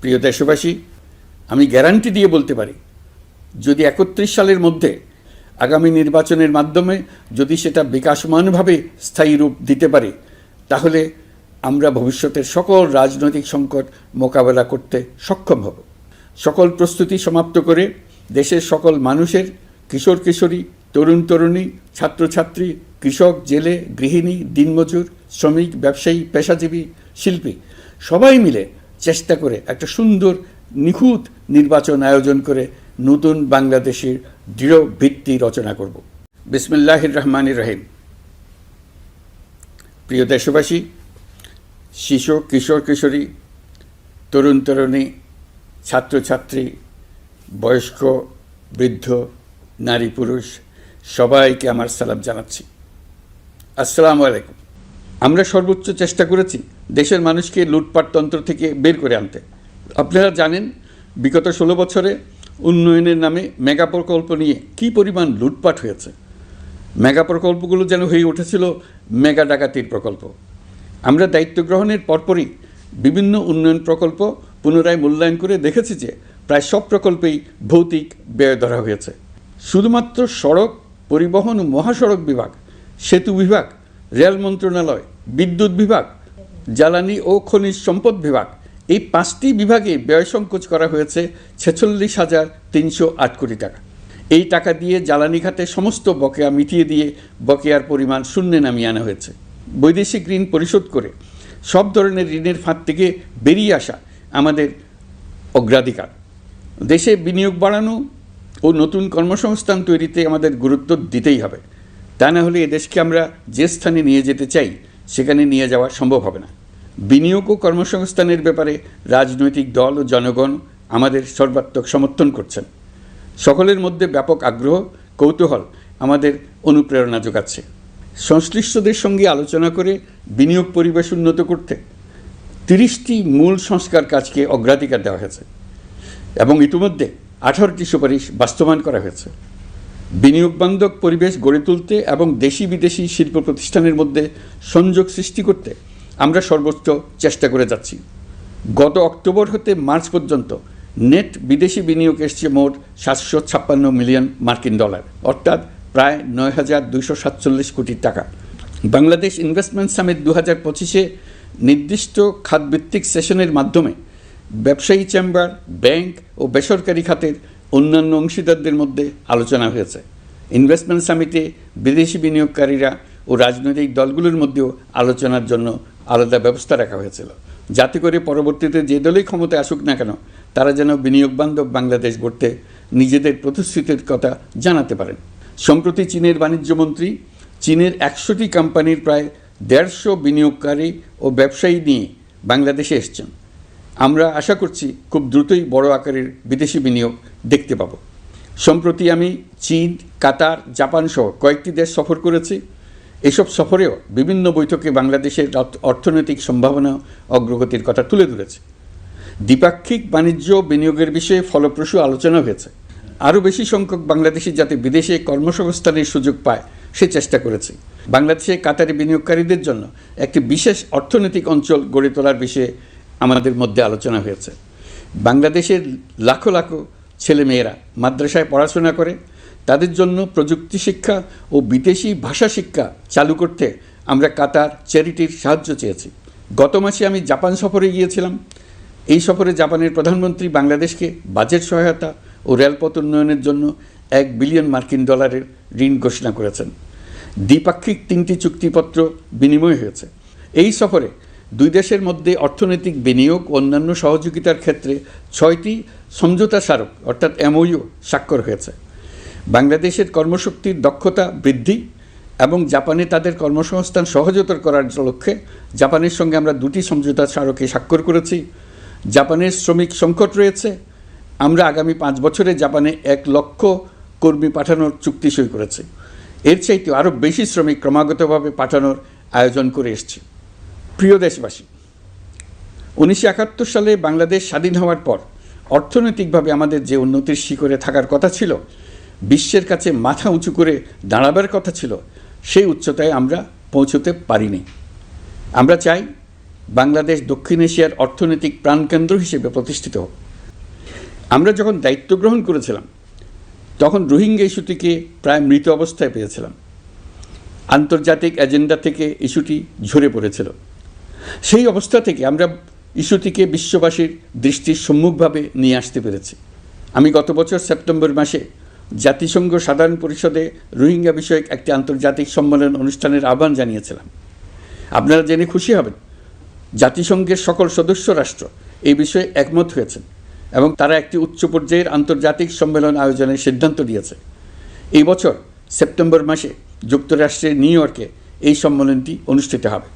প্রিয় দেশবাসী, আমি গ্যারান্টি দিয়ে বলতে পারি, যদি একত্রিশ সালের মধ্যে আগামী নির্বাচনের মাধ্যমে যদি সেটা বিকাশমানভাবে স্থায়ী রূপ দিতে পারে, তাহলে আমরা ভবিষ্যতের সকল রাজনৈতিক সংকট মোকাবেলা করতে সক্ষম হব। সকল প্রস্তুতি সমাপ্ত করে দেশের সকল মানুষের, কিশোর কিশোরী, তরুণ তরুণী, ছাত্রছাত্রী, কৃষক, জেলে, গৃহিণী, দিনমজুর, শ্রমিক, ব্যবসায়ী, পেশাজীবী, শিল্পী, সবাই মিলে চেষ্টা করে একটা সুন্দর, নিখুঁত নির্বাচন আয়োজন করে নতুন বাংলাদেশের দৃঢ় ভিত্তি রচনা করব। বিসমিল্লাহির রহমানির রহিম। প্রিয় দেশবাসী, শিশু, কিশোর, কিশোরী, তরুণ, তরুণী, ছাত্রছাত্রী, বয়স্ক, বৃদ্ধ, নারী, পুরুষ, সবাইকে আমার সালাম জানাচ্ছি। আসসালামু আলাইকুম। আমরা সর্বোচ্চ চেষ্টা করেছি দেশের মানুষকে লুটপাটতন্ত্র থেকে বের করে আনতে। আপনারা জানেন, বিগত ষোলো বছরে উন্নয়নের নামে মেগা প্রকল্প নিয়ে কী পরিমাণ লুটপাট হয়েছে। মেগা প্রকল্পগুলো যেন হয়ে উঠেছিল মেগা ডাকাতির প্রকল্প। আমরা দায়িত্ব গ্রহণের পরপরই বিভিন্ন উন্নয়ন প্রকল্প পুনরায় মূল্যায়ন করে দেখেছি যে প্রায় সব প্রকল্পেই ভৌতিক ব্যয় ধরা হয়েছে। শুধুমাত্র সড়ক, পরিবহন ও মহাসড়ক বিভাগ, সেতু বিভাগ রেল মন্ত্রণালয়, বিদ্যুৎ বিভাগ, জ্বালানি ও খনিজ সম্পদ বিভাগ, এই পাঁচটি বিভাগে ব্যয় সংকোচ করা হয়েছে ছেচল্লিশ হাজার তিনশো আট কোটি টাকা। এই টাকা দিয়ে জ্বালানি খাতে সমস্ত বকেয়া মিটিয়ে দিয়ে বকেয়ার পরিমাণ শূন্যে নামিয়ে আনা হয়েছে। বৈদেশিক ঋণ পরিশোধ করে সব ধরনের ঋণের ফাঁদ থেকে বেরিয়ে আসা আমাদের অগ্রাধিকার। দেশে বিনিয়োগ বাড়ানো ও নতুন কর্মসংস্থান তৈরিতে আমাদের গুরুত্ব দিতেই হবে। তা না হলে এদেশকে আমরা যে স্থানে নিয়ে যেতে চাই, সেখানে নিয়ে যাওয়া সম্ভব হবে না। বিনিয়োগ ও কর্মসংস্থানের ব্যাপারে রাজনৈতিক দল ও জনগণ আমাদের সর্বাত্মক সমর্থন করছেন। সকলের মধ্যে ব্যাপক আগ্রহ, কৌতূহল আমাদের অনুপ্রেরণা যোগাচ্ছে। সংশ্লিষ্টদের সঙ্গে আলোচনা করে বিনিয়োগ পরিবেশ উন্নত করতে তিরিশটি মূল সংস্কার কাজকে অগ্রাধিকার দেওয়া হয়েছে এবং ইতিমধ্যে আঠারোটি সুপারিশ বাস্তবায়ন করা হয়েছে। বিনিয়োগ বান্ধব পরিবেশ গড়ে তুলতে এবং দেশি বিদেশি শিল্প প্রতিষ্ঠানের মধ্যে সংযোগ সৃষ্টি করতে আমরা সর্বোচ্চ চেষ্টা করে যাচ্ছি। গত অক্টোবর হতে মার্চ পর্যন্ত নেট বিদেশি বিনিয়োগ এসছে মোট সাতশো ছাপ্পান্ন মিলিয়ন মার্কিন ডলার, অর্থাৎ প্রায় নয় হাজার দুইশো সাতচল্লিশ কোটি টাকা। বাংলাদেশ ইনভেস্টমেন্ট সামিট দু হাজার পঁচিশে নির্দিষ্ট খাতভিত্তিক সেশনের মাধ্যমে ব্যবসায়ী চেম্বার, ব্যাংক ও বেসরকারি খাতের অন্যান্য অংশীদারদের মধ্যে আলোচনা হয়েছে। ইনভেস্টমেন্ট সামিটে বিদেশি বিনিয়োগকারীরা ও রাজনৈতিক দলগুলোর মধ্যেও আলোচনার জন্য আলাদা ব্যবস্থা রাখা হয়েছিল। যাতে করে পরবর্তীতে যে দলই ক্ষমতায় আসুক না কেন, তারা যেন বিনিয়োগ বান্ধব বাংলাদেশ গড়তে নিজেদের প্রতিশ্রুতির কথা জানাতে পারেন। সম্প্রতি চীনের বাণিজ্যমন্ত্রী চীনের একশোটি কোম্পানির প্রায় দেড়শো বিনিয়োগকারী ও ব্যবসায়ী নিয়ে বাংলাদেশে এসছেন। আমরা আশা করছি খুব দ্রুতই বড় আকারের বিদেশি বিনিয়োগ দেখতে পাব। সম্প্রতি আমি চীন, কাতার, জাপান সহ কয়েকটি দেশ সফর করেছি। এসব সফরেও বিভিন্ন বৈঠকে বাংলাদেশের অর্থনৈতিক সম্ভাবনা অগ্রগতির কথা তুলে ধরেছে। দ্বিপাক্ষিক বাণিজ্য বিনিয়োগের বিষয়ে ফলপ্রসূ আলোচনা হয়েছে। আরও বেশি সংখ্যক বাংলাদেশি যাতে বিদেশে কর্মসংস্থানের সুযোগ পায়, সে চেষ্টা করেছে। বাংলাদেশে কাতারি বিনিয়োগকারীদের জন্য একটি বিশেষ অর্থনৈতিক অঞ্চল গড়ে তোলার বিষয়ে আমাদের মধ্যে আলোচনা হয়েছে। বাংলাদেশের লাখো লাখো ছেলেমেয়েরা মাদ্রাসায় পড়াশোনা করে, তাদের জন্য প্রযুক্তি শিক্ষা ও বিদেশি ভাষা শিক্ষা চালু করতে আমরা কাতার চ্যারিটির সাহায্য চেয়েছি। গত মাসে আমি জাপান সফরে গিয়েছিলাম। এই সফরে জাপানের প্রধানমন্ত্রী বাংলাদেশকে বাজেট সহায়তা ও রেলপথ উন্নয়নের জন্য এক বিলিয়ন মার্কিন ডলারের ঋণ ঘোষণা করেছেন। দ্বিপাক্ষিক তিনটি চুক্তিপত্র বিনিময় হয়েছে। এই সফরে দুই দেশের মধ্যে অর্থনৈতিক বিনিয়োগ অন্যান্য সহযোগিতার ক্ষেত্রে ছয়টি সমঝোতা স্মারক, অর্থাৎ এমওইউ, স্বাক্ষর হয়েছে। বাংলাদেশের কর্মশক্তির দক্ষতা বৃদ্ধি এবং জাপানে তাদের কর্মসংস্থান সহজতর করার লক্ষ্যে জাপানের সঙ্গে আমরা দুটি সমঝোতা স্মারকে স্বাক্ষর করেছি। জাপানের শ্রমিক সংকট রয়েছে। আমরা আগামী পাঁচ বছরে জাপানে এক লক্ষ কর্মী পাঠানোর চুক্তি সই করেছি। এর চাইতে আরও বেশি শ্রমিক ক্রমাগতভাবে পাঠানোর আয়োজন করে এসছি। প্রিয় দেশবাসী, উনিশশো একাত্তর সালে বাংলাদেশ স্বাধীন হওয়ার পর অর্থনৈতিকভাবে আমাদের যে উন্নতির শিখরে থাকার কথা ছিল, বিশ্বের কাছে মাথা উঁচু করে দাঁড়াবার কথা ছিল, সেই উচ্চতায় আমরা পৌঁছতে পারিনি। আমরা চাই বাংলাদেশ দক্ষিণ এশিয়ার অর্থনৈতিক প্রাণকেন্দ্র হিসেবে প্রতিষ্ঠিত হোক। আমরা যখন দায়িত্ব গ্রহণ করেছিলাম, তখন রোহিঙ্গা ইস্যুটিকে প্রায় মৃত অবস্থায় পেয়েছিলাম। আন্তর্জাতিক এজেন্ডা থেকে ইস্যুটি ঝরে পড়েছিল। সেই অবস্থা থেকে আমরা ইস্যুটিকে বিশ্ববাসীর দৃষ্টির সম্মুখভাবে নিয়ে আসতে পেরেছি। আমি গত বছর সেপ্টেম্বর মাসে জাতিসংঘ সাধারণ পরিষদে রোহিঙ্গা বিষয়ক একটি আন্তর্জাতিক সম্মেলন অনুষ্ঠানের আহ্বান জানিয়েছিলাম। আপনারা জেনে খুশি হবেন, জাতিসংঘের সকল সদস্য রাষ্ট্র এই বিষয়ে একমত হয়েছেন এবং তারা একটি উচ্চ পর্যায়ের আন্তর্জাতিক সম্মেলন আয়োজনের সিদ্ধান্ত নিয়েছে এই বছর সেপ্টেম্বর মাসে যুক্তরাষ্ট্রের নিউ ইয়র্কে এই সম্মেলনটি অনুষ্ঠিত হবে।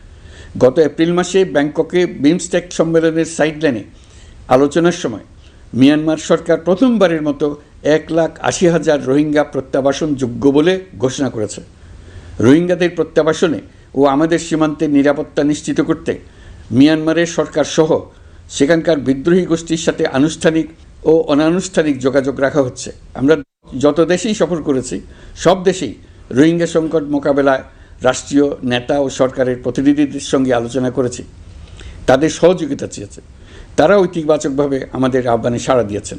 গত এপ্রিল মাসে ব্যাংককে বিমস্টেক সম্মেলনের সাইডলাইনে আলোচনার সময় মিয়ানমার সরকার প্রথমবারের মতো এক লাখ আশি হাজার রোহিঙ্গা প্রত্যাবাসন যোগ্য বলে ঘোষণা করেছে। রোহিঙ্গাদের প্রত্যাবাসনে ও আমাদের সীমান্তের নিরাপত্তা নিশ্চিত করতে মিয়ানমারের সরকার সহ সেখানকার বিদ্রোহী গোষ্ঠীর সাথে আনুষ্ঠানিক ও অনানুষ্ঠানিক যোগাযোগ রাখা হচ্ছে। আমরা যত দেশেই সফর করেছি, সব দেশেই রোহিঙ্গা সংকট মোকাবেলায় রাষ্ট্রীয় নেতা ও সরকারের প্রতিনিধিদের সঙ্গে আলোচনা করেছি। তাদের সহযোগিতা চেয়েছে। তারা ঐতিবাচকভাবে আমাদের আহ্বানে সাড়া দিয়েছেন।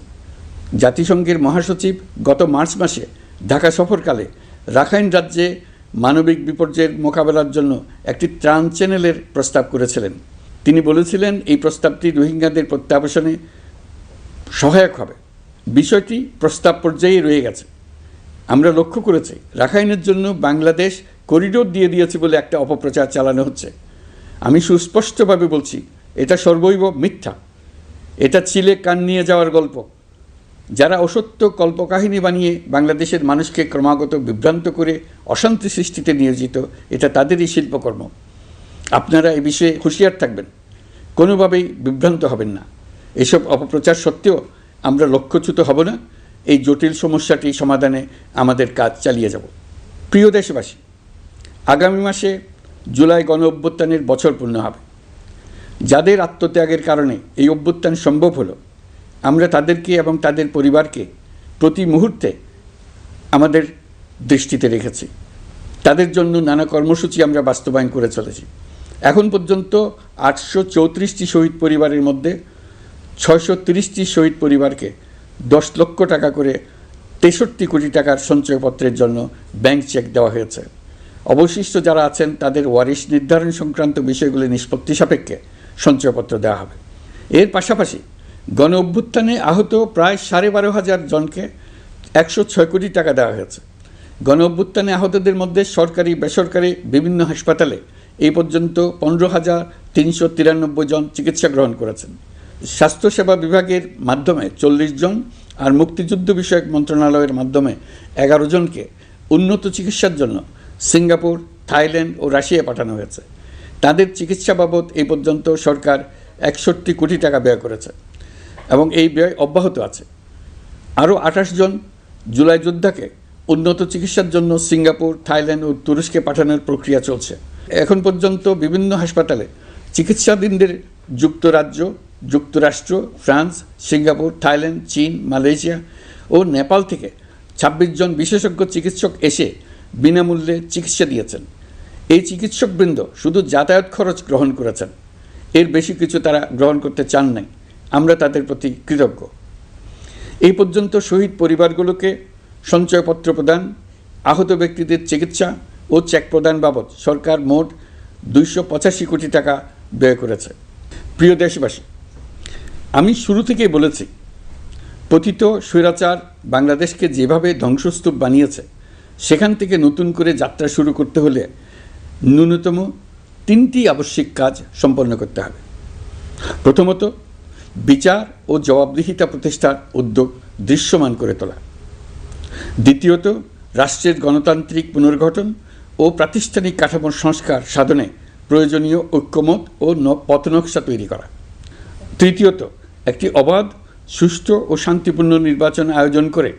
জাতিসংঘের মহাসচিব গত মার্চ মাসে ঢাকা সফরকালে রাখাইন রাজ্যে মানবিক বিপর্যয়ের মোকাবেলার জন্য একটি ত্রাণ চ্যানেলের প্রস্তাব করেছিলেন। তিনি বলেছিলেন, এই প্রস্তাবটি রোহিঙ্গাদের প্রত্যাবাসনে সহায়ক হবে। বিষয়টি প্রস্তাব পর্যায়ে রয়ে গেছে। আমরা লক্ষ্য করেছি, রাখাইনের জন্য বাংলাদেশ করিডোর দিয়ে দিয়েছে বলে একটা অপপ্রচার চালানো হচ্ছে। আমি সুস্পষ্টভাবে বলছি, এটা সর্বৈব মিথ্যা। এটা চিলে কান নিয়ে যাওয়ার গল্প। যারা অসত্য কল্পকাহিনী বানিয়ে বাংলাদেশের মানুষকে ক্রমাগত বিভ্রান্ত করে অশান্তি সৃষ্টিতে নিয়োজিত, এটা তাদেরই শিল্পকর্ম। আপনারা এ বিষয়ে হুঁশিয়ার থাকবেন। কোনোভাবেই বিভ্রান্ত হবেন না। এসব অপপ্রচার সত্ত্বেও আমরা লক্ষ্যচ্যুত হব না। এই জটিল সমস্যাটি সমাধানে আমাদের কাজ চালিয়ে যাব। প্রিয় দেশবাসী আগামী মাসে জুলাই গণ অভ্যুত্থানের বছর পূর্ণ হবে। যাদের আত্মত্যাগের কারণে এই অভ্যুত্থান সম্ভব হলো, আমরা তাদেরকে এবং তাদের পরিবারকে প্রতি মুহূর্তে আমাদের দৃষ্টিতে রেখেছি। তাদের জন্য নানা কর্মসূচি আমরা বাস্তবায়ন করে চলেছি। এখন পর্যন্ত আটশো চৌত্রিশটি শহীদ পরিবারের মধ্যে ছয়শো তিরিশটি শহীদ পরিবারকে দশ লক্ষ টাকা করে তেষট্টি কোটি টাকার সঞ্চয়পত্রের জন্য ব্যাংক চেক দেওয়া হয়েছে। অবশিষ্ট যারা আছেন, তাদের ওয়ারিশ নির্ধারণ সংক্রান্ত বিষয়গুলি নিষ্পত্তি সাপেক্ষে সঞ্চয়পত্র দেওয়া হবে। এর পাশাপাশি গণ অভ্যুত্থানে আহত প্রায় সাড়ে বারো হাজার জনকে একশো ছয় কোটি টাকা দেওয়া হয়েছে। গণ অভ্যুত্থানে আহতদের মধ্যে সরকারি, বেসরকারি বিভিন্ন হাসপাতালে এই পর্যন্ত পনেরো হাজার তিনশো তিরানব্বই জন চিকিৎসা গ্রহণ করেছেন। স্বাস্থ্যসেবা বিভাগের মাধ্যমে চল্লিশ জন আর মুক্তিযুদ্ধ বিষয়ক মন্ত্রণালয়ের মাধ্যমে এগারো জনকে উন্নত চিকিৎসার জন্য সিঙ্গাপুর, থাইল্যান্ড ও রাশিয়া পাঠানো হয়েছে। তাদের চিকিৎসা বাবদ এই পর্যন্ত সরকার একষট্টি কোটি টাকা ব্যয় করেছে এবং এই ব্যয় অব্যাহত আছে। আরও আঠাশ জন জুলাই যোদ্ধাকে উন্নত চিকিৎসার জন্য সিঙ্গাপুর, থাইল্যান্ড ও তুরস্কে পাঠানোর প্রক্রিয়া চলছে। এখন পর্যন্ত বিভিন্ন হাসপাতালে চিকিৎসাধীনদের যুক্তরাজ্য, যুক্তরাষ্ট্র, ফ্রান্স, সিঙ্গাপুর, থাইল্যান্ড, চীন, মালয়েশিয়া ও নেপাল থেকে ছাব্বিশ জন বিশেষজ্ঞ চিকিৎসক এসে বিনামূল্যে চিকিৎসা দিয়েছেন। এই চিকিৎসকবৃন্দ শুধু যাতায়াত খরচ গ্রহণ করেছেন। এর বেশি কিছু তারা গ্রহণ করতে চান নাই। আমরা তাদের প্রতি কৃতজ্ঞ। এই পর্যন্ত শহীদ পরিবারগুলোকে সঞ্চয়পত্র প্রদান, আহত ব্যক্তিদের চিকিৎসা ও চেক প্রদান বাবদ সরকার মোট দুইশো পঁচাশি কোটি টাকা ব্যয় করেছে। প্রিয় দেশবাসী, আমি শুরু থেকেই বলেছি, পতিত স্বৈরাচার বাংলাদেশকে যেভাবে ধ্বংসস্তূপ বানিয়েছে সেখান থেকে নতুন করে যাত্রা শুরু করতে হলে ন্যূনতম তিনটি আবশ্যিক কাজ সম্পন্ন করতে হবে। প্রথমত, বিচার ও জবাবদিহিতা প্রতিষ্ঠার উদ্যোগ দৃশ্যমান করে তোলা। দ্বিতীয়ত, রাষ্ট্রের গণতান্ত্রিক পুনর্গঠন ও প্রাতিষ্ঠানিক কাঠামোর সংস্কার সাধনে প্রয়োজনীয় ঐক্যমত ও পথনকশা তৈরি করা। তৃতীয়ত, একটি অবাধ, সুষ্ঠু ও শান্তিপূর্ণ নির্বাচন আয়োজন করে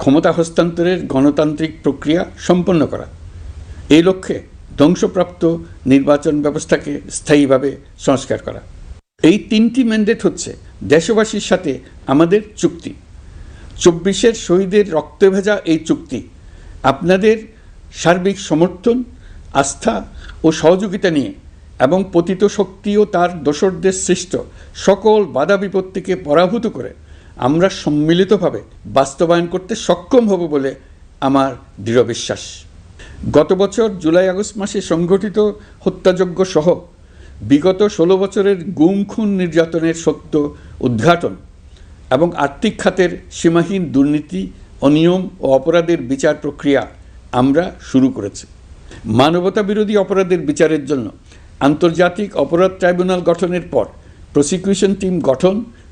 ক্ষমতা হস্তান্তরের গণতান্ত্রিক প্রক্রিয়া সম্পন্ন করা। এই লক্ষ্যে ধ্বংসপ্রাপ্ত নির্বাচন ব্যবস্থাকে স্থায়ীভাবে সংস্কার করা। এই তিনটি ম্যান্ডেট হচ্ছে দেশবাসীর সাথে আমাদের চুক্তি। চব্বিশের শহীদের রক্তে ভেজা এই চুক্তি, আপনাদের সার্বিক সমর্থন, আস্থা ও সহযোগিতা নিয়ে এবং পতিত শক্তি ও তার দোসরদের সৃষ্ট সকল বাধা বিপত্তিকে পরাভূত করে। আমরা সম্মিলিতভাবে বাস্তবায়ন করতে সক্ষম হব বলে আমার দৃঢ় বিশ্বাস। গত বছর জুলাই আগস্ট মাসে সংঘটিত হত্যাযজ্ঞ সহ বিগত ষোলো বছরের গুম খুন নির্যাতনের সত্য উদ্ঘাটন এবং আর্থিক খাতের সীমাহীন দুর্নীতি, অনিয়ম ও অপরাধের বিচার প্রক্রিয়া আমরা শুরু করেছি। মানবতা বিরোধী অপরাধের বিচারের জন্য আন্তর্জাতিক অপরাধ ট্রাইব্যুনাল গঠনের পর প্রসিকিউশন টিম গঠন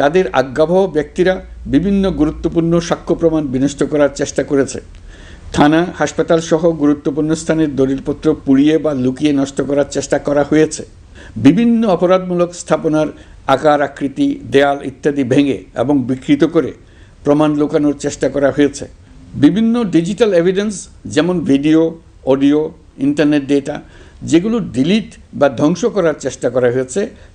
তাদের আজ্ঞাবহ ব্যক্তিরা বিভিন্ন গুরুত্বপূর্ণ সাক্ষ্য প্রমাণ বিনষ্ট করার চেষ্টা করেছে। থানা, হাসপাতাল সহ গুরুত্বপূর্ণ স্থানের দলিলপত্র পুড়িয়ে বা লুকিয়ে নষ্ট করার চেষ্টা করা হয়েছে। বিভিন্ন অপরাধমূলক স্থাপনার আকার, আকৃতি, দেয়াল ইত্যাদি ভেঙে এবং বিকৃত করে প্রমাণ লুকানোর চেষ্টা করা হয়েছে। বিভিন্ন ডিজিটাল এভিডেন্স যেমন ভিডিও, অডিও, ইন্টারনেট ডেটা, যেগুলো ডিলিট বা ধ্বংস করার চেষ্টা করা হয়েছে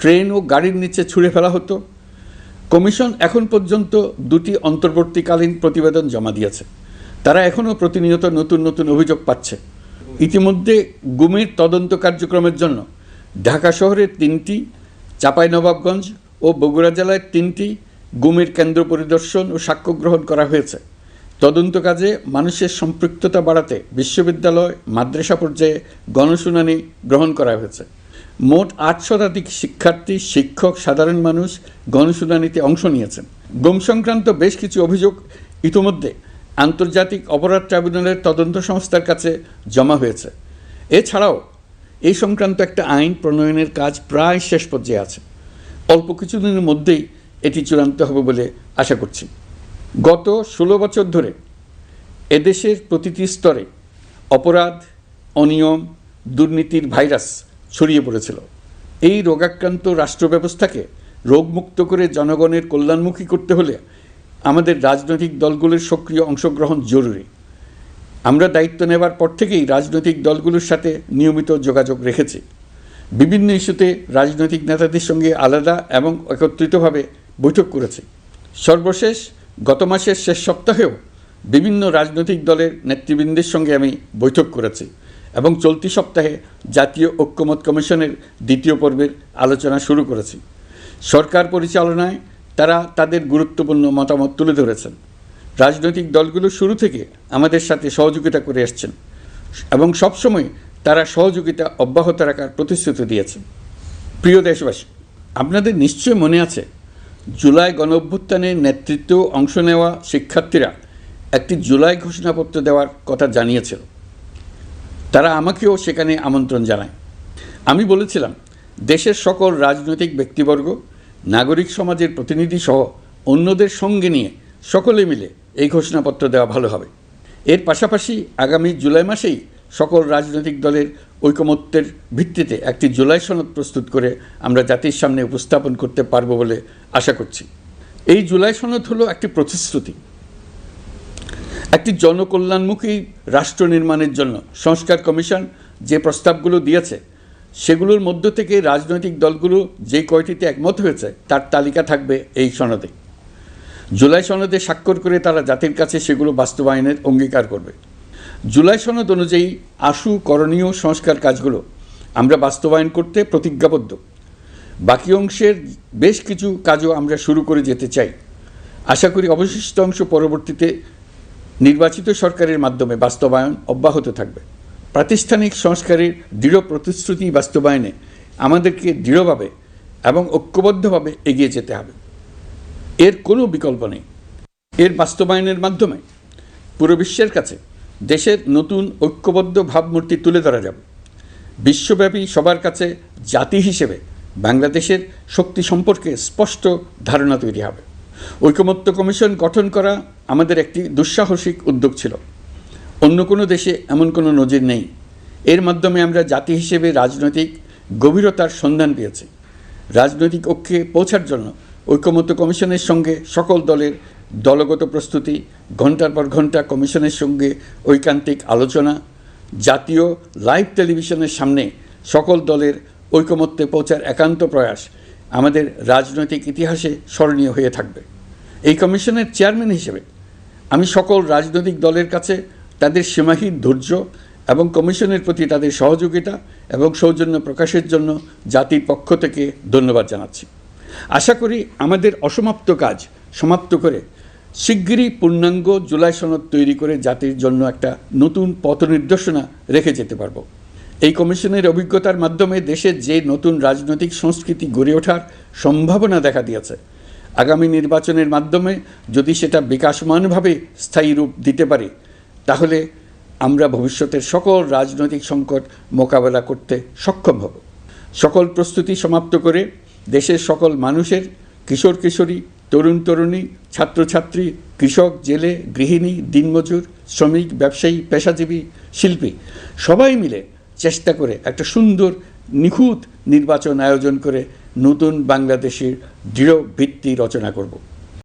ট্রেন ও গাড়ির নিচে ছুঁড়ে ফেলা হতো। কমিশন এখন পর্যন্ত দুটি অন্তর্বর্তীকালীন প্রতিবেদন জমা দিয়েছে। তারা এখনও প্রতিনিয়ত নতুন নতুন অভিযোগ পাচ্ছে। ইতিমধ্যে গুমের তদন্ত কার্যক্রমের জন্য ঢাকা শহরের তিনটি, চাঁপাইনবাবগঞ্জ ও বগুড়া জেলায় তিনটি গুমের কেন্দ্র পরিদর্শন ও সাক্ষ্য গ্রহণ করা হয়েছে। তদন্ত কাজে মানুষের সম্পৃক্ততা বাড়াতে বিশ্ববিদ্যালয়, মাদ্রাসা পর্যায়ে গণশুনানি গ্রহণ করা হয়েছে। মোট আট শতাধিক শিক্ষার্থী, শিক্ষক, সাধারণ মানুষ গণশুনানিতে অংশ নিয়েছেন। গুম সংক্রান্ত বেশ কিছু অভিযোগ ইতোমধ্যে আন্তর্জাতিক অপরাধ ট্রাইব্যুনালের তদন্ত সংস্থার কাছে জমা হয়েছে। এছাড়াও এই সংক্রান্ত একটা আইন প্রণয়নের কাজ প্রায় শেষ পর্যায়ে আছে। অল্প কিছুদিনের মধ্যেই এটি চূড়ান্ত হবে বলে আশা করছি। গত ষোলো বছর ধরে এদেশের প্রতিটি স্তরে অপরাধ, অনিয়ম, দুর্নীতির ভাইরাস ছড়িয়ে পড়েছিল। এই রোগাক্রান্ত রাষ্ট্র ব্যবস্থাকে রোগমুক্ত করে জনগণের কল্যাণমুখী করতে হলে আমাদের রাজনৈতিক দলগুলোর সক্রিয় অংশগ্রহণ জরুরি। আমরা দায়িত্ব নেবার পর থেকেই রাজনৈতিক দলগুলোর সাথে নিয়মিত যোগাযোগ রেখেছি। বিভিন্ন ইস্যুতে রাজনৈতিক নেতাদের সঙ্গে আলাদা এবং একত্রিতভাবে বৈঠক করেছি। সর্বশেষ গত মাসের শেষ সপ্তাহেও বিভিন্ন রাজনৈতিক দলের নেতৃবৃন্দের সঙ্গে আমি বৈঠক করেছি। এবং চলতি সপ্তাহে জাতীয় ঐক্যমত কমিশনের দ্বিতীয় পর্বের আলোচনা শুরু করেছি। সরকার পরিচালনায় তারা তাদের গুরুত্বপূর্ণ মতামত তুলে ধরেছেন। রাজনৈতিক দলগুলো শুরু থেকে আমাদের সাথে সহযোগিতা করে আসছেন এবং সবসময় তারা সহযোগিতা অব্যাহত রাখার প্রতিশ্রুতি দিয়েছে প্রিয় দেশবাসী, আপনাদের নিশ্চয় মনে আছে, জুলাই গণ অভ্যুত্থানে নেতৃত্ব অংশ নেওয়া শিক্ষার্থীরা একটি জুলাই ঘোষণাপত্র দেওয়ার কথা জানিয়েছিল। তারা আমাকেও সেখানে আমন্ত্রণ জানায়। আমি বলেছিলাম, দেশের সকল রাজনৈতিক ব্যক্তিবর্গ, নাগরিক সমাজের প্রতিনিধি সহ অন্যদের সঙ্গে নিয়ে সকলে মিলে এই ঘোষণাপত্র দেওয়া ভালো হবে। এর পাশাপাশি আগামী জুলাই মাসেই সকল রাজনৈতিক দলের ঐকমত্যের ভিত্তিতে একটি জুলাই সনদ প্রস্তুত করে আমরা জাতির সামনে উপস্থাপন করতে পারব বলে আশা করছি। এই জুলাই সনদ হলো একটি প্রতিশ্রুতি। একটি জনকল্যাণমুখী রাষ্ট্র নির্মাণের জন্য সংস্কার কমিশন যে প্রস্তাবগুলো দিয়েছে, সেগুলোর মধ্য থেকে রাজনৈতিক দলগুলো যে কয়টিতে একমত হয়েছে, তার তালিকা থাকবে এই সনদে। জুলাই সনদে স্বাক্ষর করে তারা জাতির কাছে সেগুলো বাস্তবায়নের অঙ্গীকার করবে। জুলাই সনদ অনুযায়ী আশু করণীয় সংস্কার কাজগুলো আমরা বাস্তবায়ন করতে প্রতিজ্ঞাবদ্ধ। বাকি অংশের বেশ কিছু কাজও আমরা শুরু করে যেতে চাই। আশা করি অবশিষ্ট অংশ পরবর্তীতে নির্বাচিত সরকারের মাধ্যমে বাস্তবায়ন অব্যাহত থাকবে। প্রাতিষ্ঠানিক সংস্কারের দৃঢ় প্রতিশ্রুতি বাস্তবায়নে আমাদেরকে দৃঢ়ভাবে এবং ঐক্যবদ্ধভাবে এগিয়ে যেতে হবে। এর কোনো বিকল্প নেই। এর বাস্তবায়নের মাধ্যমে পুরো বিশ্বের কাছে দেশের নতুন ঐক্যবদ্ধ ভাবমূর্তি তুলে ধরা যাবে। বিশ্বব্যাপী সবার কাছে জাতি হিসেবে বাংলাদেশের শক্তি সম্পর্কে স্পষ্ট ধারণা তৈরি হবে। ঐকমত্য কমিশন গঠন করা আমাদের একটি দুঃসাহসিক উদ্যোগ ছিল। অন্য কোনো দেশে এমন কোনো নজির নেই। এর মাধ্যমে আমরা জাতি হিসেবে রাজনৈতিক গভীরতার সন্ধান পেয়েছি। রাজনৈতিক ঐক্যে পৌঁছার জন্য ঐকমত্য কমিশনের সঙ্গে সকল দলের দলগত প্রস্তুতি ঘণ্টার পর ঘণ্টা কমিশনের সঙ্গে ঐকান্তিক আলোচনা, জাতীয় লাইভ টেলিভিশনের সামনে সকল দলের ঐকমত্যে পৌঁছার একান্ত প্রয়াস আমাদের রাজনৈতিক ইতিহাসে স্মরণীয় হয়ে থাকবে। এই কমিশনের চেয়ারম্যান হিসেবে আমি সকল রাজনৈতিক দলের কাছে তাদের সীমাহীন ধৈর্য এবং কমিশনের প্রতি তাদের সহযোগিতা এবং সৌজন্য প্রকাশের জন্য জাতির পক্ষ থেকে ধন্যবাদ জানাচ্ছি। আশা করি আমাদের অসমাপ্ত কাজ সমাপ্ত করে শিগগিরই পূর্ণাঙ্গ জুলাই সনদ তৈরি করে জাতির জন্য একটা নতুন পথ নির্দেশনা রেখে যেতে পারব। এই কমিশনের অভিজ্ঞতার মাধ্যমে দেশের যে নতুন রাজনৈতিক সংস্কৃতি গড়ে ওঠার সম্ভাবনা দেখা দিয়েছে আগামী নির্বাচনের মাধ্যমে যদি সেটা বিকাশমানভাবে স্থায়ী রূপ দিতে পারে, তাহলে আমরা ভবিষ্যতের সকল রাজনৈতিক সংকট মোকাবেলা করতে সক্ষম হব। সকল প্রস্তুতি সমাপ্ত করে দেশের সকল মানুষের কিশোর কিশোরী, তরুণ তরুণী, ছাত্রছাত্রী, কৃষক, জেলে, গৃহিণী, দিনমজুর, শ্রমিক, ব্যবসায়ী, পেশাজীবী, শিল্পী, সবাই মিলে চেষ্টা করে একটা সুন্দর, নিখুঁত নির্বাচন আয়োজন করে নতুন বাংলাদেশের দৃঢ় ভিত্তি রচনা করব।